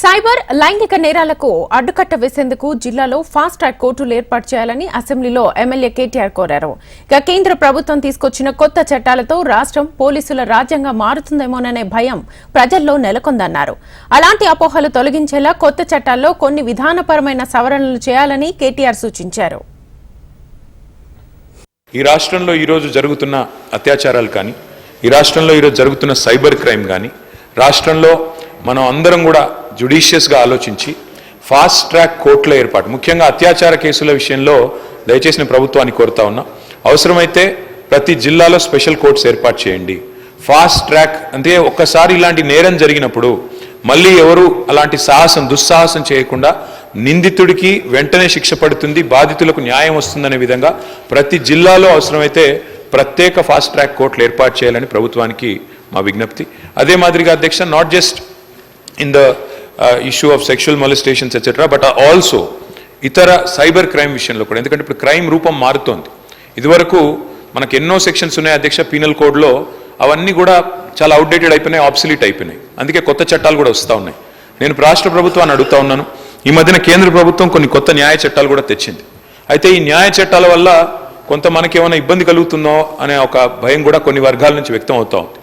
Cyber లైంగిక నేరాలకు అడ్డుకట్ట వేసేందుకు జిల్లాలో ఫాస్ట్ ట్రాక్ కోర్టులు ఏర్పాటు చేయాలని అసెంబ్లీలో ఎమ్మెల్యే కేటీఆర్ కోరారు. ఇక కేంద్ర ప్రభుత్వం తీసుకొచ్చిన కొత్త చట్టాలతో రాష్ట్రం పోలీసుల రాజ్యంగా మారుతుందేమోననే భయం ప్రజల్లో నెలకొందన్నారు. అలాంటి అపోహలు తొలగించేలా కొత్త చట్టాల్లో కొన్ని విధానపరమైన సవరణలు చేయాలని కేటీఆర్ సూచించారు. ఈ రాష్ట్రంలో ఈరోజు జరుగుతున్న అత్యాచారాలు కానీ ఈ రాష్ట్రంలో ఈరోజు జరుగుతున్న సైబర్ క్రైమ్ కానీ రాష్ట్రంలో మనం అందరం కూడా జుడిషియస్గా ఆలోచించి ఫాస్ట్ ట్రాక్ కోర్టుల ఏర్పాటు ముఖ్యంగా అత్యాచార కేసుల విషయంలో దయచేసి ప్రభుత్వాన్ని కోరుతా ఉన్నా. అవసరమైతే ప్రతి జిల్లాలో స్పెషల్ కోర్ట్స్ ఏర్పాటు చేయండి. ఫాస్ట్ ట్రాక్ అంటే ఒక్కసారి ఇలాంటి నేరం జరిగినప్పుడు మళ్ళీ ఎవరు అలాంటి సాహసం దుస్సాహసం చేయకుండా నిందితుడికి వెంటనే శిక్ష పడుతుంది బాధితులకు న్యాయం వస్తుందనే విధంగా ప్రతి జిల్లాలో అవసరమైతే ప్రత్యేక ఫాస్ట్ ట్రాక్ కోర్టులు ఏర్పాటు చేయాలని ప్రభుత్వానికి మా విజ్ఞప్తి. అదే మాదిరిగా అధ్యక్ష not just in the issue of sexual molestations etcetera but also ఇతర సైబర్ క్రైమ్ విషయంలో కూడా. ఎందుకంటే ఇప్పుడు క్రైమ్ రూపం మారుతోంది. ఇదివరకు మనకు ఎన్నో సెక్షన్స్ ఉన్నాయి అధ్యక్ష పీనల్ కోడ్లో అవన్నీ కూడా చాలా అవుట్డేటెడ్ అయిపోయినాయి ఆబ్సిలీట్ అయిపోయినాయి. అందుకే కొత్త చట్టాలు కూడా వస్తూ ఉన్నాయి. నేను రాష్ట్ర ప్రభుత్వాన్ని అడుగుతా ఉన్నాను. ఈ మధ్యన కేంద్ర ప్రభుత్వం కొన్ని కొత్త న్యాయ చట్టాలు కూడా తెచ్చింది. అయితే ఈ న్యాయ చట్టాల వల్ల కొంత మనకి ఏమైనా ఇబ్బంది కలుగుతుందో అనే ఒక భయం కూడా కొన్ని వర్గాల నుంచి వ్యక్తం అవుతూ ఉంది.